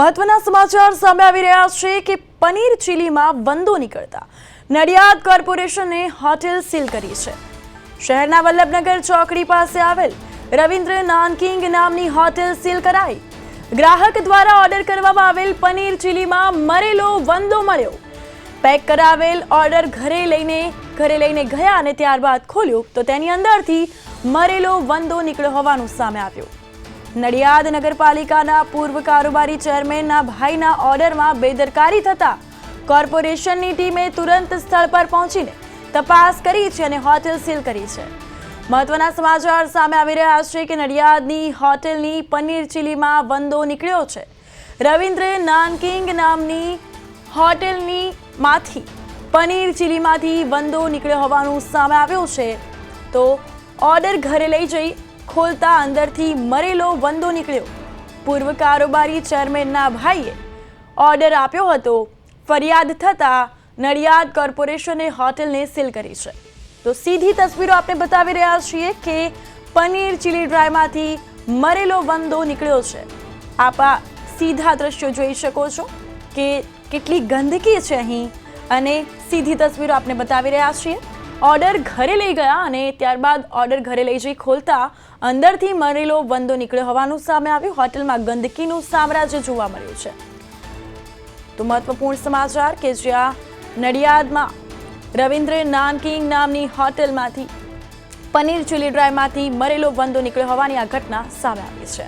મહત્વના સમાચાર સામે આવી રહ્યા છે કે પનીર ચીલીમાં વંદો નીકળતા. નડિયાદ કોર્પોરેશને હોટેલ સીલ કરી છે. શહેરના વલ્લભનગર ચોકડી પાસે આવેલ રવિન્દ્ર નાનકિંગ નામની હોટેલ સીલ કરાઈ. ગ્રાહક દ્વારા ઓર્ડર કરવામાં આવેલ પનીર ચીલીમાં મરેલો વંદો મળ્યો. પેક કરાવેલ ઓર્ડર ઘરે લઈને ઘરે લઈને ગયા અને ત્યારબાદ ખોલ્યો, તો તેની અંદરથી મરેલો વંદો નીકળ્યો હોવાનું સામે આવ્યું. નડિયાદ નગરપાલિકાના પૂર્વ કારોબારી ચેરમેનના ભાઈના ઓર્ડરમાં બેદરકારી થતા કોર્પોરેશનની ટીમે તુરંત સ્થળ પર પહોંચીને તપાસ કરી છે અને હોટેલ સીલ કરી છે. મહત્વના સમાચાર સામે આવી રહ્યા છે કે નડિયાદની હોટેલની પનીર ચીલીમાં વંદો નીકળ્યો છે. રવિન્દ્ર નાનકિંગ નામની હોટેલની માંથી પનીર ચીલીમાંથી વંદો નીકળ્યો હોવાનું સામે આવ્યું છે. તો ઓર્ડર ઘરે લઈ જઈ ખોલતા અંદરથી મરેલો વંદો નીકળ્યો. પૂર્વ કારોબારી ચેરમેનના ભાઈએ ઓર્ડર આપ્યો હતો. ફરિયાદ થતાં નડિયાદ કોર્પોરેશને હોટેલને સીલ કરી છે. તો સીધી તસવીરો આપણે બતાવી રહ્યા છીએ કે પનીર ચીલી ડ્રાયમાંથી મરેલો વંદો નીકળ્યો છે. આપ સીધા દ્રશ્યો જોઈ શકો છો કે કેટલી ગંદકી છે અહીં. અને સીધી તસવીરો આપણે બતાવી રહ્યા છીએ. ઓર્ડર ઘરે લઈ ગયા અને ત્યારબાદ ઓર્ડર ઘરે લઈ જઈ ખોલતા અંદરથી મરેલો વંદો નીકળ્યો હોવાનું સામે આવ્યું. હોટલમાં ગંદકીનું સામ્રાજ્ય જોવા મળ્યું છે. તો મહત્વપૂર્ણ સમાચાર કે જ્યાં નડિયાદમાં રવિન્દ્ર નાનકિંગ નામની હોટલમાંથી પનીર ચીલી ડ્રાયમાંથી મરેલો વંદો નીકળ્યો હોવાની આ ઘટના સામે આવી છે.